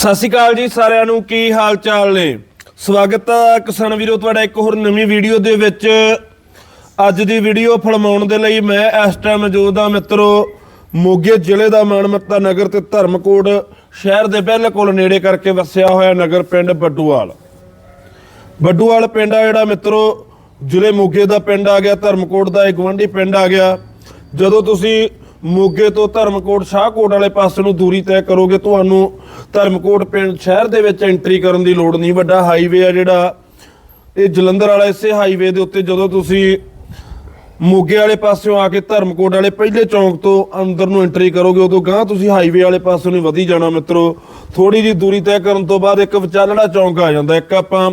ਸਤਿ ਸ਼੍ਰੀ ਅਕਾਲ ਜੀ ਸਾਰਿਆਂ ਨੂੰ, ਕੀ ਹਾਲ ਚਾਲ ਨੇ? ਸਵਾਗਤ ਹੈ ਕਿਸਾਨ ਵੀਰੋ, ਤੁਹਾਡਾ ਇੱਕ ਹੋਰ ਨਵੀਂ ਵੀਡੀਓ ਦੇ ਵਿੱਚ। ਅੱਜ ਦੀ ਵੀਡੀਓ ਫਿਲਮਾਉਣ ਦੇ ਲਈ ਮੈਂ ਇਸ ਟਾਈਮ ਮੌਜੂਦ ਹਾਂ ਮਿੱਤਰੋ, ਮੋਗੇ ਜ਼ਿਲ੍ਹੇ ਦਾ ਮਾਨਮੱਤਾ ਨਗਰ ਤੇ ਧਰਮਕੋਟ ਸ਼ਹਿਰ ਦੇ ਬਿਲਕੁਲ ਨੇੜੇ ਕਰਕੇ ਵਸਿਆ ਹੋਇਆ ਨਗਰ ਪਿੰਡ ਬੱਡੂਵਾਲ। ਬੱਡੂਵਾਲ ਪਿੰਡ ਆ ਜਿਹੜਾ ਮਿੱਤਰੋ, ਜ਼ਿਲ੍ਹੇ ਮੋਗੇ ਦਾ ਪਿੰਡ ਆ ਗਿਆ, ਧਰਮਕੋਟ ਦਾ ਇੱਕ ਗਵੰਡੀ ਪਿੰਡ ਆ ਗਿਆ। ਜਦੋਂ ਤੁਸੀਂ ਮੋਗੇ ਤੋਂ ਧਰਮਕੋਟ ਸ਼ਾਹਕੋਟ ਵਾਲੇ ਪਾਸੇ ਨੂੰ ਦੂਰੀ ਤੈਅ ਕਰੋਗੇ, ਤੁਹਾਨੂੰ ਧਰਮਕੋਟ ਪਿੰਡ ਸ਼ਹਿਰ ਦੇ ਵਿੱਚ ਐਂਟਰੀ ਕਰਨ ਦੀ ਲੋੜ ਨਹੀਂ। ਵੱਡਾ ਹਾਈਵੇ ਆ ਜਿਹੜਾ, ਇਹ ਜਲੰਧਰ ਵਾਲਾ ਇਸੇ ਹਾਈਵੇ ਦੇ ਉੱਤੇ ਜਦੋਂ ਤੁਸੀਂ ਮੋਗੇ ਵਾਲੇ ਪਾਸਿਓਂ ਆ ਕੇ ਧਰਮਕੋਟ ਵਾਲੇ ਪਹਿਲੇ ਚੌਂਕ ਤੋਂ ਅੰਦਰ ਨੂੰ ਐਂਟਰੀ ਕਰੋਗੇ, ਉਦੋਂ ਗਾਂ ਤੁਸੀਂ ਹਾਈਵੇ ਵਾਲੇ ਪਾਸੇ ਨੂੰ ਵਧੀ ਜਾਣਾ ਮਿੱਤਰੋ। ਥੋੜੀ ਜੀ ਦੂਰੀ ਤੈਅ ਕਰਨ ਤੋਂ ਬਾਅਦ ਇੱਕ ਵਿਚਾਲੜਾ ਚੌਂਕ ਆ ਜਾਂਦਾ। ਇੱਕ ਆਪਾਂ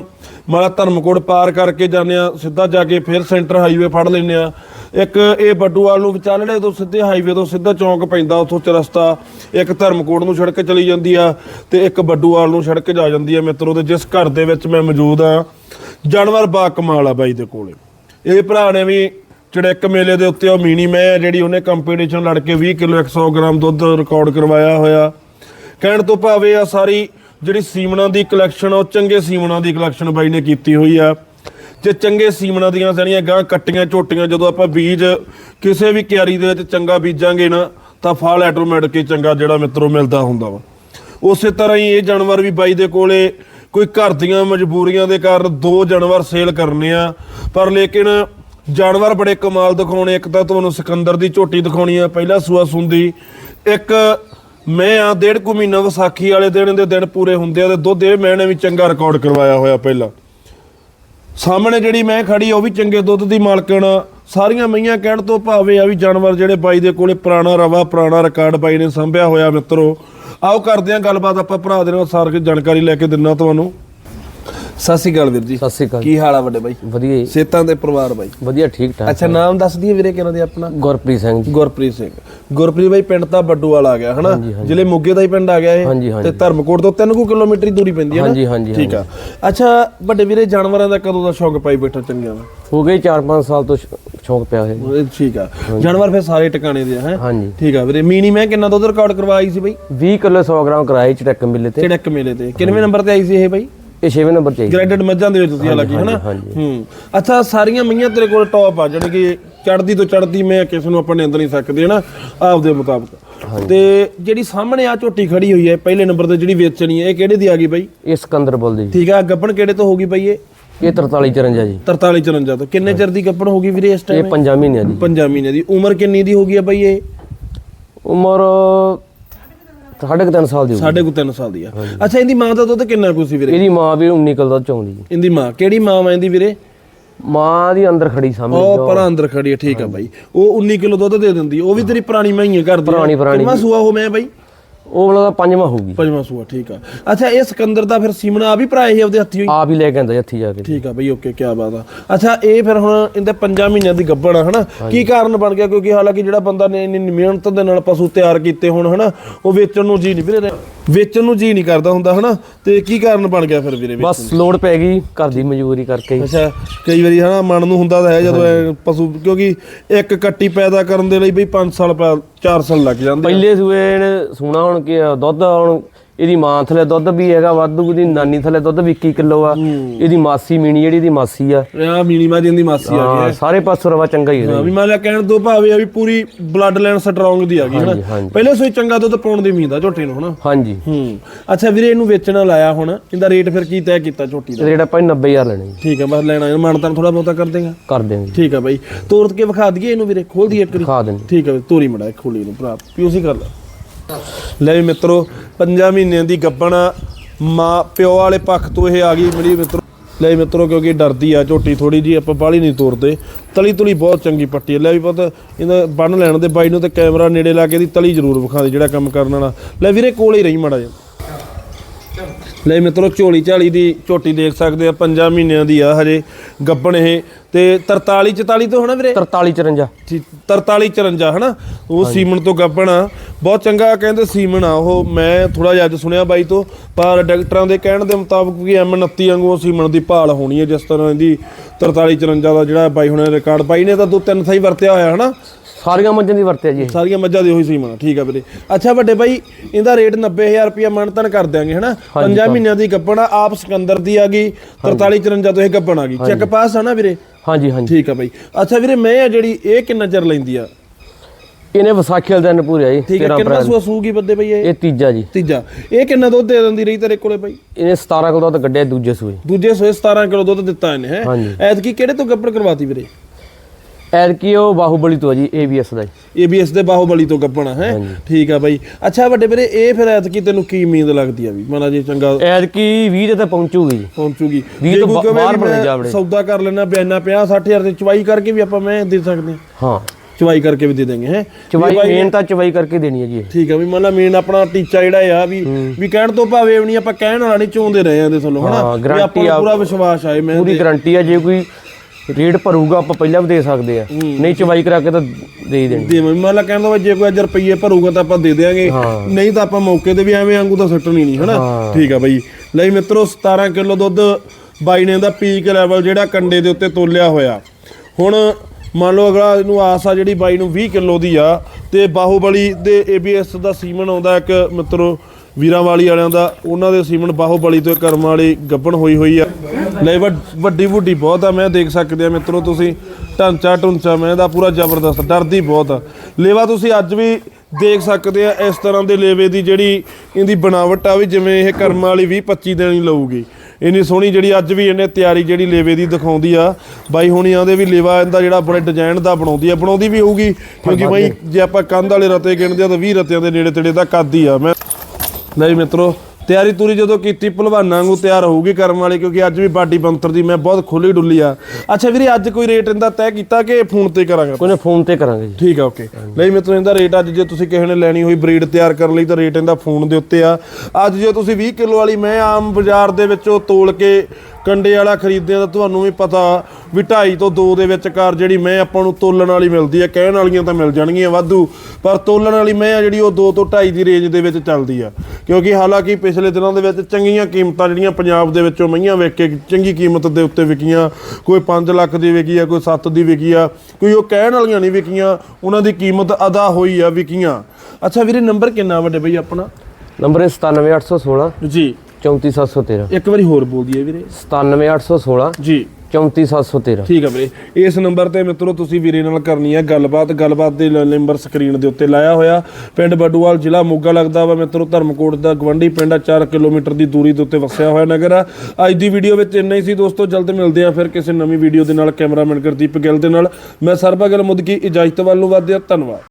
ਮਾਲਾ ਧਰਮਕੋਟ ਪਾਰ ਕਰਕੇ ਜਾਂਦੇ ਆ ਸਿੱਧਾ ਜਾ ਕੇ ਫਿਰ ਸੈਂਟਰ ਹਾਈਵੇ ਫੜ ਲੈਂਦੇ ਆ ਇੱਕ ਇਹ ਬੱਡੂਵਾਲ ਨੂੰ ਵਿਚਾਲੜੇ ਤੋਂ ਸਿੱਧੇ ਹਾਈਵੇ ਤੋਂ ਸਿੱਧਾ ਚੌਂਕ ਪੈਂਦਾ, ਉੱਥੋਂ ਚ ਰਸਤਾ ਇੱਕ ਧਰਮਕੋਟ ਨੂੰ ਸੜਕ ਚਲੀ ਜਾਂਦੀ ਆ ਤੇ ਇੱਕ ਬੱਡੂਵਾਲ ਨੂੰ ਸੜਕ ਜਾ ਜਾਂਦੀ ਆ ਮਿੱਤਰੋ ਤੇ ਜਿਸ ਘਰ ਦੇ ਵਿੱਚ ਮੈਂ ਮੌਜੂਦ ਆ ਜਾਨਵਰ ਬਾ ਕਮਾਲ ਆ ਬਾਈ ਦੇ ਕੋਲੇ। ਇਹ ਭਰਾ ਨੇ ਵੀ ਚੜੈਕ ਮੇਲੇ ਦੇ ਉੱਤੇ ਉਹ ਮੀਨੀ ਮੈਂ ਹੈ, ਜਿਹੜੀ ਉਹਨੇ ਕੰਪੀਟੀਸ਼ਨ ਲੜ ਕੇ 20 ਕਿਲੋ 100 ਗ੍ਰਾਮ ਦੁੱਧ ਰਿਕਾਰਡ ਕਰਵਾਇਆ ਹੋਇਆ। ਕਹਿਣ ਤੋਂ ਭਾਵੇਂ ਆ ਸਾਰੀ ਜਿਹੜੀ ਸੀਮਨਾਂ ਦੀ ਕਲੈਕਸ਼ਨ ਆ, ਉਹ ਚੰਗੇ ਸੀਮਨਾਂ ਦੀ ਕਲੈਕਸ਼ਨ ਬਾਈ ਨੇ ਕੀਤੀ ਹੋਈ ਆ। ਜੇ ਚੰਗੇ ਸੀਮਨਾਂ ਦੀਆਂ ਜਿਹੜੀਆਂ ਗਾਂ ਕੱਟੀਆਂ ਝੋਟੀਆਂ, ਜਦੋਂ ਆਪਾਂ ਬੀਜ ਕਿਸੇ ਵੀ ਕਿਆਰੀ ਦੇ ਵਿੱਚ ਚੰਗਾ ਬੀਜਾਂਗੇ ਨਾ, ਤਾਂ ਫਲ ਆਟੋਮੈਟਿਕਲੀ ਚੰਗਾ ਜਿਹੜਾ ਮਿੱਤਰੋ ਮਿਲਦਾ ਹੁੰਦਾ ਵਾ। ਉਸੇ ਤਰ੍ਹਾਂ ਹੀ ਇਹ ਜਾਨਵਰ ਵੀ ਬਾਈ ਦੇ ਕੋਲੇ ਕੋਈ ਘਰ ਦੀਆਂ ਮਜਬੂਰੀਆਂ ਦੇ ਕਾਰਨ ਦੋ ਜਾਨਵਰ ਸੇਲ ਕਰਨੇ ਆ। ਪਰ ਲੇਕਿਨ ਜਾਨਵਰ ਬੜੇ ਕਮਾਲ ਦਿਖਾਉਣੇ, ਇੱਕ ਤਾਂ ਤੁਹਾਨੂੰ ਸਿਕੰਦਰ ਦੀ ਝੋਟੀ ਦਿਖਾਉਣੀ ਆ, ਪਹਿਲਾ ਸੂਆ ਸੁੰਦੀ। ਇੱਕ ਮੈਂ ਆ, ਡੇਢ ਕੁ ਮਹੀਨਾ ਵਿਸਾਖੀ ਵਾਲੇ ਦਿਨ ਦੇ ਦਿਨ ਪੂਰੇ ਹੁੰਦੇ ਆ, ਤੇ ਦੁੱਧ ਇਹ ਮੈਂ ਨੇ ਵੀ ਚੰਗਾ ਰਿਕਾਰਡ ਕਰਵਾਇਆ ਹੋਇਆ ਪਹਿਲਾਂ। ਸਾਹਮਣੇ ਜਿਹੜੀ ਮੈਂ ਖੜੀ ਉਹ ਵੀ ਚੰਗੇ ਦੁੱਧ ਦੀ ਮਾਲਕਣ ਆ। ਸਾਰੀਆਂ ਮਈਆਂ ਕਹਿਣ ਤੋਂ ਭਾਵੇਂ ਆ ਵੀ ਜਾਨਵਰ ਜਿਹੜੇ ਬਾਈ ਦੇ ਕੋਲੇ ਪੁਰਾਣਾ ਰਵਾ, ਪੁਰਾਣਾ ਰਿਕਾਰਡ ਬਾਈ ਨੇ ਸੰਭਿਆ ਹੋਇਆ ਮਿੱਤਰੋ। ਆਓ ਕਰਦੇ ਆ ਗੱਲਬਾਤ, ਆਪਾਂ ਭਰਾ ਦੇ ਨਾਲ ਸਾਰੀ ਜਾਣਕਾਰੀ ਲੈ ਕੇ ਦਿੰਨਾ ਤੁਹਾਨੂੰ। ਸਤਿ ਸ਼੍ਰੀ ਅਕਾਲ ਵੀਰ ਜੀ। ਸਤਿ ਸ੍ਰੀ ਅਕਾਲ। ਕੀ ਹਾਲ ਆ ਵੱਡੇ ਬਾਈ? ਵਧੀਆ ਜੀ। ਸੇਤਾਂ ਦੇ ਪਰਿਵਾਰ ਬਾਈ। ਵਧੀਆ ਠੀਕ ਠਾਕ ਅੱਛਾ ਨਾਮ ਦੱਸ ਦਈਏ ਵੀਰੇ ਕਿਹਨਾਂ ਦੇ ਆਪਣਾ? ਗੁਰਪ੍ਰੀਤ ਸਿੰਘ ਜੀ। ਗੁਰਪ੍ਰੀਤ ਸਿੰਘ। ਗੁਰਪ੍ਰੀਤ ਬਾਈ ਪਿੰਡ ਤਾਂ ਬੱਡੂਵਾਲ ਆ ਗਿਆ ਹਨਾ? ਜ਼ਿਲ੍ਹੇ ਮੋਗੇ ਦਾ ਹੀ ਪਿੰਡ ਆ ਗਿਆ ਇਹ। ਤੇ ਧਰਮਕੋਟ ਤੋਂ 3 ਕੁ ਕਿਲੋਮੀਟਰ ਦੀ ਦੂਰੀ ਪੈਂਦੀ ਹੈ ਨਾ? ਹਾਂਜੀ ਹਾਂਜੀ ਠੀਕ ਆ। ਅੱਛਾ ਵੱਡੇ ਵੀਰੇ ਜਾਨਵਰਾਂ ਦਾ ਕਦੋਂ ਦਾ ਸ਼ੌਂਕ ਪਾਈ ਬੈਠਾ ਚੰਗਿਆਂ ਦਾ? ਹੋ ਗਏ 4-5 ਸਾਲ ਤੋਂ ਸ਼ੌਂਕ ਪਿਆ ਹੋਇਆ ਠੀਕ ਆ। ਜਾਨਵਰ ਫਿਰ ਸਾਰੇ ਟਿਕਾਣੇ ਦੇ ਹੈ? ਹਾਂਜੀ। ਠੀਕ ਆ ਵੀਰੇ। ਮੀਨੀ ਮੈਂ ਕਿੰਨਾ ਦੁੱਧ ਰਿਕਾਰਡ ਕਰਵਾਈ ਸੀ ਬਾਈ? 20 ਕਿਲੋ 100 ਗ੍ਰਾਮ ਕਰਾਏ ਚਟਕ ਮਿਲੇ ਤੇ। ਕਿਹੜੇ ਮੇਲੇ ਤੇ। ਕਿੰਨਵੇਂ ਨੰਬਰ ਤੇ ਆਈ ਸੀ ਇਹ ਬਾਈ? ਇਹ 6ਵੇਂ ਨੰਬਰ ਆਈ। ਗ੍ਰੈਡਡ ਮੱਝਾਂ ਦੇ ਵਿੱਚ ਤੁਸੀਂ ਲੱਗੀ ਹਨਾ। ਹੂੰ। ਅੱਛਾ ਸਾਰੀਆਂ ਮਈਆਂ ਤੇਰੇ ਕੋਲ ਟੌਪ ਆ ਜਾਣੀ ਕਿ ਚੜਦੀ ਤੋਂ ਚੜਦੀ ਮੈਂ ਕਿਸ ਨੂੰ ਆਪਾਂ ਨਿੰਦ ਨਹੀਂ ਸਕਦੇ ਹਨਾ? ਆਪਦੇ ਮੁਤਾਬਕ। ਤੇ ਜਿਹੜੀ ਸਾਹਮਣੇ ਆ ਝੋਟੀ ਖੜੀ ਹੋਈ ਹੈ ਪਹਿਲੇ ਨੰਬਰ ਤੇ ਜਿਹੜੀ ਵੇਚਣੀ ਹੈ ਇਹ ਕਿਹੜੇ ਦੀ ਆ ਗਈ ਬਾਈ? ਇਹ ਸਿਕੰਦਰ ਬੋਲਦੇ ਜੀ ਠੀਕ ਆ ਗੱਬਣ ਕਿਹੜੇ ਤੋਂ ਹੋਗੀ ਬਾਈ ਇਹ? ਇਹ 43 54 ਜੀ। 43 54 ਤੋਂ। ਕਿੰਨੇ ਚਿਰ ਦੀ ਗੱਬਣ ਹੋਗੀ ਵੀਰੇ ਇਸ ਇਹ ਟਾਈਮ 5 ਮਹੀਨਿਆਂ ਦੀ। ਪੰਜਾਂ ਮਹੀਨੇ ਦੀ। ਉਮਰ ਕਿੰਨੀ ਦੀ ਹੋਗੀ ਆ ਬਾਈ ਇਹ? ਉਮਰ ਸਾਢੇ ਕੁ ਤਿੰਨ ਸਾਲ ਦੀ ਹੋਊ ਸਾਢੇ ਕੁ 3 ਸਾਲ ਦੀ ਆ। ਅੱਛਾ ਇਹਦੀ ਮਾਂ ਦਾ ਦੁੱਧ ਕਿੰਨਾ ਕੁ ਸੀ ਵੀਰੇ? ਇਹਦੀ ਮਾਂ ਵੀ 19 ਕਿਲੋ ਦਾ ਚਾਉਂਦੀ ਜੀ ਇਹਦੀ ਮਾਂ ਕਿਹੜੀ ਮਾਂ ਵਾ ਇਹਦੀ ਵੀਰੇ? ਮਾਂ ਦੀ ਅੰਦਰ ਖੜੀ ਸਾਹਮਣੇ ਉਹ ਪਰਾਂ ਅੰਦਰ ਖੜੀ ਠੀਕ ਆ ਬਾਈ। ਉਹ 19 ਕਿਲੋ ਦੁੱਧ ਦੇ ਦਿੰਦੀ ਉਹ ਵੀ ਤੇਰੀ ਪੁਰਾਣੀ ਮਹੀਂ ਹੈ ਘਰ ਦੀ ਪੁਰਾਣੀ- ਪੁਰਾਣੀ। ਸੂਆ ਹੋ ਮੈਂ ਬਾਈ? ਉਹ ਵਾਲਾ ਤਾਂ ਪੰਜਵਾਂ ਹੋਊਗੀ। ਪੰਜਵਾਂ ਸੂਆ ਠੀਕ ਆ। ਅੱਛਾ ਇਹ ਸਿਕੰਦਰ ਦਾ ਫਿਰ ਸੀਮਣਾ ਆ ਵੀ ਭਰਾਏ ਸੀ ਆਪਦੇ ਹੱਥੀ? ਹੋਈ ਆਪ ਹੀ ਲੈ ਕੇ ਆਂਦਾ ਜੱਥੀ ਜਾ ਕੇ। ਠੀਕ ਆ ਬਈ ਓਕੇ ਕੀ ਬਾਤ ਆ। ਅੱਛਾ ਇਹ ਫਿਰ ਹੁਣ ਇਹਦੇ ਪੰਜਾਂ ਮਹੀਨਿਆਂ ਦੀ ਗੱਭਣ ਆ ਹਨਾ? ਕੀ ਕਾਰਨ ਬਣ ਗਿਆ? ਕਿਉਂਕਿ ਹਾਲਾਂਕਿ ਜਿਹੜਾ ਬੰਦਾ ਨੇ ਇੰਨੀ ਮਿਹਨਤ ਦੇ ਨਾਲ ਪਸ਼ੂ ਤਿਆਰ ਕੀਤੇ ਹੁਣ ਹਨਾ ਉਹ ਵੇਚਣ ਨੂੰ ਜੀ ਨਹੀਂ ਵੀਰੇ। ਵੇਚਣ ਨੂੰ ਜੀ ਨਹੀਂ ਕਰਦਾ ਹੁੰਦਾ ਹਨਾ? ਤੇ ਕੀ ਕਾਰਨ ਬਣ ਗਿਆ ਫਿਰ ਵੀਰੇ? ਬਸ ਲੋਡ ਪੈ ਗਈ ਘਰ ਦੀ ਮਜਬੂਰੀ ਕਰਕੇ। ਅੱਛਾ ਕਈ ਵਾਰੀ ਹਨਾ ਮਨ ਨੂੰ ਹੁੰਦਾ ਤਾਂ ਹੈ ਜਦੋਂ ਇਹ ਪਸ਼ੂ ਕਿਉਂਕਿ ਇੱਕ ਕੱਟੀ ਪੈਦਾ ਕਰਨ ਦੇ ਲਈ ਬਈ 5 ਸਾਲ 4 ਸਾਲ ਲੱਗ ਜਾਂਦੇ। ਪਹਿਲੇ ਸੂਏ ਨੇ ਹੁਣ ਕਿ ਦੁੱਧ ਹੁਣ ਇਹਦੀ ਮਾਂ ਥਲੇ ਦੁੱਧ ਵੀ ਹੈਗਾ ਵਾਧੂ ਦੀ ਨਾਨੀ ਥਲੇ ਦੁੱਧ ਵੀ 21 ਕਿਲੋ ਆ। ਇਹਦੀ ਮਾਸੀ ਮੀਣੀ ਜਿਹੜੀ ਇਹਦੀ ਮਾਸੀ ਆ। ਆ ਮੀਨੀਮਾ ਦੀ ਮਾਸੀ ਆ ਗਈ ਹਾਂ, ਸਾਰੇ ਪਾਸੋਂ ਰਵਾ ਚੰਗਾ ਹੀ ਹਾਂ, ਇਹਦਾ। ਵੀ ਮੰਨ ਲਿਆ ਕਹਿਣ ਤੋਂ ਭਾਵੇਂ ਆ ਵੀ ਪੂਰੀ ਬਲੱਡ ਲਾਈਨ ਸਟਰੋਂਗ ਦੀ ਆ ਗਈ ਹਨਾ? ਹਾਂਜੀ। ਪਹਿਲੇ ਸੋਈ ਚੰਗਾ ਦੁੱਧ ਪਾਉਣ ਦੀ ਉਮੀਦ ਆ ਝੋਟੀ ਨੂੰ ਹਨਾ? ਹਾਂਜੀ। ਹੂੰ। ਅੱਛਾ ਵੀਰੇ ਇਹਨੂੰ ਵੇਚਣਾ ਲਾਇਆ ਹੁਣ। ਇਹਦਾ ਰੇਟ ਫਿਰ ਕੀ ਤੈਅ ਕੀਤਾ ਝੋਟੀ ਦਾ? ਤੇ ਜਿਹੜਾ ਆਪਾਂ 90000 ਲੈਣੇ ਜੀ। ਠੀਕ ਹੈ ਬਸ ਲੈਣਾ ਮਨਤਾਂ ਥੋੜਾ ਬਹੁਤਾ ਕਰ ਦੇਗਾ। ਕਰ ਦੇਵਾਂਗੇ। ਠੀਕ ਹੈ ਬਾਈ। ਤੋੜ ਕੇ ਵਿਖਾ ਦਈਏ ਇਹਨੂੰ ਵੀਰੇ ਖੋਲ ਦਈਏ ਇੱਕ ਵਾਰੀ। ਖਾ ਦੇਣੀ ਠੀਕ ਹੈ ਤੋਰੀ ਮੜਾ ਖੋਲੀ ਨੂੰ ਭਰਾ ਪੀਓਸੀ ਕਰ ਲੈ ਲੈ ਵੀ ਮਿੱਤਰੋ, ਪੰਜਾਂ ਮਹੀਨਿਆਂ ਦੀ ਗੱਬਣ ਮਾਂ, ਪਿਓ ਵਾਲੇ ਪੱਖ ਤੋਂ ਇਹ ਆ ਗਈ ਮੇਰੀ ਮਿੱਤਰੋ। ਲੈ ਵੀ ਮਿੱਤਰੋ, ਕਿਉਂਕਿ ਡਰਦੀ ਆ ਝੋਟੀ ਥੋੜੀ ਜੀ ਆਪਾਂ ਬਾਲੀ ਨਹੀਂ ਤੋਰਦੇ। ਤਲੀ ਤੁਲੀ ਬਹੁਤ ਚੰਗੀ ਪੱਟੀ ਹੈ ਲੈ ਵੀ ਪਤਾ, ਇਹਦਾ ਬੰਨ ਲੈਣ ਦੇ ਬਾਈ ਨੂੰ ਤੇ ਕੈਮਰਾ ਨੇੜੇ ਲਾ ਕੇ ਇਹਦੀ ਤਲੀ ਜ਼ਰੂਰ ਵਿਖਾ ਦੇ ਜਿਹੜਾ ਕੰਮ ਕਰਨ ਵਾਲਾ। ਲੈ ਵੀਰੇ, ਕੋਲ ਹੀ ਰਹੀ ਮੜਾ ਜਾ ਲੈ ਮਿੱਤਰੋ ਝੋਲੀ ਝਾਲੀ ਦੀ ਝੋਟੀ ਦੇਖ ਸਕਦੇ ਆ ਪੰਜਾਂ ਮਹੀਨਿਆਂ ਦੀ ਆ ਹਜੇ ਗੱਬਣ ਇਹ। ਤੇ 43 44 ਤੋਂ ਹਨਾ ਵੀਰੇ? 43 54 ਠੀਕ, 43 54 ਹਨਾ? ਉਹ ਸੀਮਨ ਤੋਂ ਗੱਬਣ ਆ। ਬਹੁਤ ਚੰਗਾ ਕਹਿੰਦੇ ਸੀਮਨ ਆ ਉਹ। ਮੈਂ ਥੋੜਾ ਜਿਹਾ ਅੱਜ ਸੁਣਿਆ ਬਾਈ ਤੋਂ ਪਰ ਡਾਕਟਰਾਂ ਦੇ ਕਹਿਣ ਦੇ ਮੁਤਾਬਕ ਵੀ M29 ਵਾਂਗੂ ਉਹ ਸੀਮਨ ਦੀ ਭਾਲ ਹੋਣੀ ਹੈ ਜਿਸ ਤਰ੍ਹਾਂ ਇਹਦੀ 43 54 ਦਾ ਜਿਹੜਾ ਬਾਈ ਹੁਣੇ ਰਿਕਾਰਡ ਬਾਈ ਨੇ ਤਾਂ ਦੋ ਤਿੰਨ ਥਾਈ ਵਰਤਿਆ ਹੋਇਆ ਹਨਾ? ਸਾਰੀਆਂ ਮੱਝਾਂ ਦੀ ਵਰਤਿਆ ਜੀ ਇਹ। ਸਾਰੀਆਂ ਮੱਝਾਂ ਦੇ ਉਹੀ ਸੀਮਨ ਆ, ਠੀਕ ਆ ਵੀਰੇ। ਅੱਛਾ ਵੱਡੇ ਬਾਈ ਇਹਦਾ ਰੇਟ 90000 ਰੁਪਇਆ ਮਨਤਨ ਕਰ ਦਿਆਂਗੇ ਹਨਾ? 5 ਮਹੀਨਿਆਂ ਦੀ ਗੱਪਣ ਆ ਆਪ ਸਿਕੰਦਰ ਦੀ ਆ ਗਈ 43 54 ਤੋਂ ਇਹ ਗੱਪਣ ਆ ਗਈ। ਚੈੱਕ ਪਾਸ ਆ ਨਾ ਵੀਰੇ? ਹਾਂਜੀ ਹਾਂਜੀ। ਠੀਕ ਆ ਬਾਈ। ਅੱਛਾ ਵੀਰੇ ਮੈਂ ਆ ਜਿਹੜੀ ਇਹ ਕਿੰਨਾ ਚਿਰ ਲੈਂਦੀ ਆ? ਇਹਨੇ ਵਿਸਾਖੀ ਵਾਲੇ ਦਿਨ ਪੂਰੇ ਜੀ ਠੀਕ 13 ਕਿੰਨਾ ਸੂਆ ਸੂਗੀ ਬੱਦੇ ਬਈ ਇਹ? ਇਹ ਤੀਜਾ ਜੀ। ਤੀਜਾ। ਇਹ ਕਿੰਨਾ ਦੁੱਧ ਦੇ ਦਿੰਦੀ ਰਹੀ ਤੇਰੇ ਕੋਲੇ ਬਾਈ? ਇਹਨੇ 17 ਕਿਲੋ ਦੁੱਧ ਕੱਢਿਆ ਦੂਜੇ ਸੂਏ। ਦੂਜੇ ਸੂਏ 17 ਕਿਲੋ ਦੁੱਧ ਦਿੱਤਾ ਇਹਨੇ ਹੈ। ਐਤਕੀ ਕਿਹੜੇ ਤੋਂ ਗੱਪਣ ਕਰਵਾਤੀ ਵੀਰੇ? ਐਰ ਕੀ ਉਹ ਬਾਹੂਬਲੀ ਤੋਂ ਆ ਜੀ ਏਬੀਐਸ ਦਾ ਜੀ। ABS ਦੇ ਬਾਹੂਬਲੀ ਤੋਂ ਗੱਪਣਾ ਹੈ? ਠੀਕ ਆ ਬਾਈ। ਅੱਛਾ ਵੱਡੇ ਵੀਰੇ ਇਹ ਫਿਰ ਐਤਕੀ ਤੈਨੂੰ ਕੀ ਉਮੀਦ ਲੱਗਦੀ ਆ ਵੀ? ਮਨਾ ਜੀ ਚੰਗਾ ਐਰ ਕੀ 20 ਦੇ ਤੇ ਪਹੁੰਚੂਗੀ ਜੀ। ਪਹੁੰਚੂਗੀ। ਜੇ ਤੋਂ ਕੋਈ ਕਹੇ ਬਾਹਰ ਬਣੇ ਜਾਵੜੇ। ਸੌਦਾ ਕਰ ਲੈਣਾ ਬਿਆਨਾ 50 60000 ਦੀ ਚਵਾਈ ਕਰਕੇ ਵੀ ਆਪਾਂ ਮੈਂ ਦੇ ਸਕਦੇ ਹਾਂ। ਹਾਂ। ਚਵਾਈ ਕਰਕੇ ਵੀ ਦੇ ਦੇਂਗੇ ਹੈ? ਚਵਾਈ ਮੇਨ ਤਾਂ ਚਵਾਈ ਕਰਕੇ ਦੇਣੀ ਹੈ ਜੀ। ਠੀਕ ਆ ਵੀ ਮੰਨ ਲਾ ਮੇਨ ਆਪਣਾ ਟੀਚਾ ਜਿਹੜਾ ਆ ਵੀ ਵੀ ਕਹਿਣ ਤੋਂ ਭਾਵੇਂ ਵੀ ਨਹੀਂ ਆਪਾਂ ਕਹਿਣ ਵਾਲਾ ਨਹੀਂ ਚੋਂਦੇ ਰਹੇ ਆਂ ਦੇ ਥੱਲੋਂ ਹਨਾ? ਵੀ ਆਪਾਂ ਨੂੰ। ਪੂਰਾ ਵਿਸ਼ਵਾਸ ਆਏ ਮੈਂ ਪੂਰੀ ਗਾਰੰਟੀ ਆ ਜੇ ਕੋਈ ਰੇਟ ਭਰੂਗਾ ਆਪਾਂ ਪਹਿਲਾਂ ਵੀ ਦੇ ਸਕਦੇ ਆ। ਨਹੀਂ ਚਵਾਈ ਕਰਾ ਕੇ ਤਾਂ ਦੇ ਹੀ ਦੇਣੀ। ਦੇ ਮੰਨ ਲਾ ਕਹਿੰਦਾ ਵਾ ਜੇ ਕੋਈ ਅੱਜ ਰੁਪਈਏ ਭਰੂਗਾ ਤਾਂ ਆਪਾਂ ਦੇ ਦੇਾਂਗੇ ਨਹੀਂ ਤਾਂ ਆਪਾਂ ਮੌਕੇ ਤੇ ਵੀ ਐਵੇਂ ਵਾਂਗੂ ਤਾਂ ਸੱਟਣੀ ਨਹੀਂ ਹਨਾ? ਠੀਕ ਆ ਬਈ। ਲਈ ਮਿੱਤਰੋ 17 ਕਿਲੋ ਦੁੱਧ ਬਾਈ ਨੇ ਦਾ ਪੀਕ ਲੈਵਲ ਜਿਹੜਾ ਕੰਡੇ ਦੇ ਉੱਤੇ ਤੋਲਿਆ ਹੋਇਆ। ਹੁਣ ਮੰਨ ਲਓ ਅਗਲਾ ਇਹਨੂੰ ਆਸ ਆ ਜਿਹੜੀ ਬਾਈ ਨੂੰ 20 ਕਿਲੋ ਦੀ ਆ ਤੇ ਬਾਹੂਬਲੀ ਦੇ ABS ਦਾ ਸੀਮਨ ਆਉਂਦਾ ਇੱਕ ਮਿੱਤਰੋ ਵੀਰਾਂ ਵਾਲੀ ਵਾਲਿਆਂ ਦਾ। ਉਹਨਾਂ ਦੇ ਸੀਮਨ ਬਾਹੂਬਲੀ ਤੋਂ ਕਰਮ ਵਾਲੀ ਗੱਬਣ ਹੋਈ ਹੋਈ ਆ। ਲੈ ਵੱਡ- ਵੱਡੀ ਬਹੁਤ ਆ ਮੈਂ ਦੇਖ ਸਕਦੇ ਆ ਮਿੱਤਰੋ ਤੁਸੀਂ। ਢਾਂਚਾ ਢੁੰਚਾ ਮੈਂ ਦਾ ਪੂਰਾ ਜ਼ਬਰਦਸਤ ਡਰਦੀ ਬਹੁਤ ਆ। ਲੇਵਾ ਤੁਸੀਂ ਅੱਜ ਵੀ ਦੇਖ ਸਕਦੇ ਆ ਇਸ ਤਰ੍ਹਾਂ ਦੇ ਲੇਵੇ ਦੀ ਜਿਹੜੀ ਇਹਦੀ ਬਣਾਵਟ ਆ ਵੀ ਜਿਵੇਂ ਇਹ ਕਰਮ ਵਾਲੀ 20 25 ਦਿਨ ਹੀ ਲਊਗੀ। ਇੰਨੀ ਸੋਹਣੀ ਜਿਹੜੀ ਅੱਜ ਵੀ ਇਹਨੇ ਤਿਆਰੀ ਜਿਹੜੀ ਲੇਵੇ ਦੀ ਦਿਖਾਉਂਦੀ ਆ ਬਾਈ ਹੁਣੀ ਆਂਦੇ ਵੀ ਲੇਵਾ ਇਹਦਾ ਜਿਹੜਾ ਬੜੇ ਡਿਜ਼ਾਈਨ ਦਾ ਬਣਾਉਂਦੀ ਆ ਬਣਾਉਂਦੀ ਵੀ ਹੋਊਗੀ ਕਿਉਂਕਿ ਬਾਈ ਜੇ ਆਪਾਂ ਕੰਧ ਵਾਲੇ ਰਤੇ ਗਿਣਦੇ ਆ ਤਾਂ 20 ਰਤਿਆਂ ਦੇ ਨੇੜੇ ਤੇੜੇ ਦਾ ਕੱਦ ਹੀ ਆ ਮੈਂ ਜੀ ਮਿੱਤਰੋ ਤਿਆਰੀ ਤੂਰੀ ਜਦੋਂ ਕੀਤੀ ਭਲਵਾਨਾਂ ਵਾਂਗੂ ਤਿਆਰ ਹੋਊਗੀ ਕਰਮ ਵਾਲੀ ਕਿਉਂਕਿ ਅੱਜ ਵੀ ਬਾਡੀ ਬੰਤਰ ਦੀ ਮੈਂ ਬਹੁਤ ਖੁੱਲੀ ਡੁੱਲੀ ਆ। ਅੱਛਾ ਵੀਰੇ ਅੱਜ ਕੋਈ ਰੇਟ ਇਹਦਾ ਤੈਅ ਕੀਤਾ ਕਿ ਫੋਨ ਤੇ ਕਰਾਂਗੇ? ਕੋਈ ਨਾ ਫੋਨ ਤੇ ਕਰਾਂਗੇ ਜੀ। ਠੀਕ ਆ ਓਕੇ ਨਹੀਂ ਮਿੱਤਰੋ ਇਹਦਾ ਰੇਟ ਅੱਜ ਜੇ ਤੁਸੀਂ ਕਿਸੇ ਨੇ ਲੈਣੀ ਹੋਈ ਬਰੀਡ ਤਿਆਰ ਕਰਨ ਲਈ ਤਾਂ ਰੇਟ ਇਹਦਾ ਫੋਨ ਦੇ ਉੱਤੇ ਆ। ਅੱਜ ਜੇ ਤੁਸੀਂ 20 ਕਿਲੋ ਵਾਲੀ ਮੈਂ ਆਮ ਬਾਜ਼ਾਰ ਦੇ ਵਿੱਚੋਂ ਤੋਲ ਕੇ ਕੰਡੇ ਵਾਲਾ ਖਰੀਦਦੇ ਆ ਤਾਂ ਤੁਹਾਨੂੰ ਵੀ ਪਤਾ ਵੀ 2.5 ਤੋਂ 2 ਦੇ ਵਿਚਕਾਰ ਜਿਹੜੀ ਮੈਂ ਆਪਾਂ ਨੂੰ ਤੋਲਣ ਵਾਲੀ ਮਿਲਦੀ ਆ ਕਹਿਣ ਵਾਲੀਆਂ ਤਾਂ ਮਿਲ ਜਾਣਗੀਆਂ ਵਾਧੂ ਪਰ ਤੋਲਣ ਵਾਲੀ ਮੈਂ ਆ ਜਿਹੜੀ ਉਹ 2 ਤੋਂ 2.5 ਦੀ ਰੇਂਜ ਦੇ ਵਿੱਚ ਚੱਲਦੀ ਆ। ਕਿਉਂਕਿ ਹਾਲਾਂਕਿ ਪਿਛਲੇ ਦਿਨਾਂ ਦੇ ਵਿੱਚ ਚੰਗੀਆਂ ਕੀਮਤਾਂ ਜਿਹੜੀਆਂ ਪੰਜਾਬ ਦੇ ਵਿੱਚੋਂ ਮਈਆਂ ਵੇਚ ਕੇ ਚੰਗੀ ਕੀਮਤ ਦੇ ਉੱਤੇ ਵਿਕੀਆਂ ਕੋਈ 5 ਲੱਖ ਦੀ ਵਿਕੀ ਆ ਕੋਈ 7 ਦੀ ਵਿਕੀ ਆ ਕੋਈ ਉਹ ਕਹਿਣ ਵਾਲੀਆਂ ਨਹੀਂ ਵਿਕੀਆਂ ਉਹਨਾਂ ਦੀ ਕੀਮਤ ਅਦਾ ਹੋਈ ਆ ਵਿਕੀਆਂ। ਅੱਛਾ ਵੀਰੇ ਨੰਬਰ ਕਿੰਨਾ ਵੱਡੇ ਬਈ ਆਪਣਾ? ਨੰਬਰ ਹੈ 97816 ਜੀ। 34713 ਇੱਕ ਵਾਰੀ ਹੋਰ ਬੋਲ ਦਈਏ ਵੀਰੇ। 97816 ਜੀ। 34713 ਠੀਕ ਆ ਵੀਰੇ। ਇਸ ਨੰਬਰ ਤੇ ਮਿੱਤਰੋ, ਤੁਸੀਂ ਵੀਰੇ ਨਾਲ ਕਰਨੀ ਹੈ ਗੱਲਬਾਤ। ਗੱਲਬਾਤ ਦੇ ਲ- ਨੰਬਰ ਸਕਰੀਨ ਦੇ ਉੱਤੇ ਲਾਇਆ ਹੋਇਆ। ਪਿੰਡ ਬਡੂਵਾਲ ਜ਼ਿਲ੍ਹਾ ਮੋਗਾ ਲੱਗਦਾ ਵਾ ਮਿੱਤਰੋ, ਧਰਮਕੋਟ ਦਾ ਗਵੰਡੀ ਪਿੰਡ ਆ 4 ਕਿਲੋਮੀਟਰ ਦੀ ਦੂਰੀ ਦੇ ਉੱਤੇ ਵਸਿਆ ਹੋਇਆ ਨਗਰ ਆ। ਅੱਜ ਦੀ ਵੀਡੀਓ ਵਿੱਚ ਇੰਨਾ ਹੀ ਸੀ ਦੋਸਤੋ, ਜਲਦ ਮਿਲਦੇ ਆ ਫਿਰ ਕਿਸੇ ਨਵੀਂ ਵੀਡੀਓ ਦੇ ਨਾਲ ਕੈਮਰਾਮੈਨ ਗੁਰਦੀਪ ਗਿੱਲ ਦੇ ਨਾਲ। ਮੈਂ ਸਰਬਾ ਗਿੱਲ ਮੁੱਦਕੀ ਇਜਾਜ਼ਤ ਵੱਲ ਨੂੰ ਵਧਦੇ ਧੰਨਵਾਦ।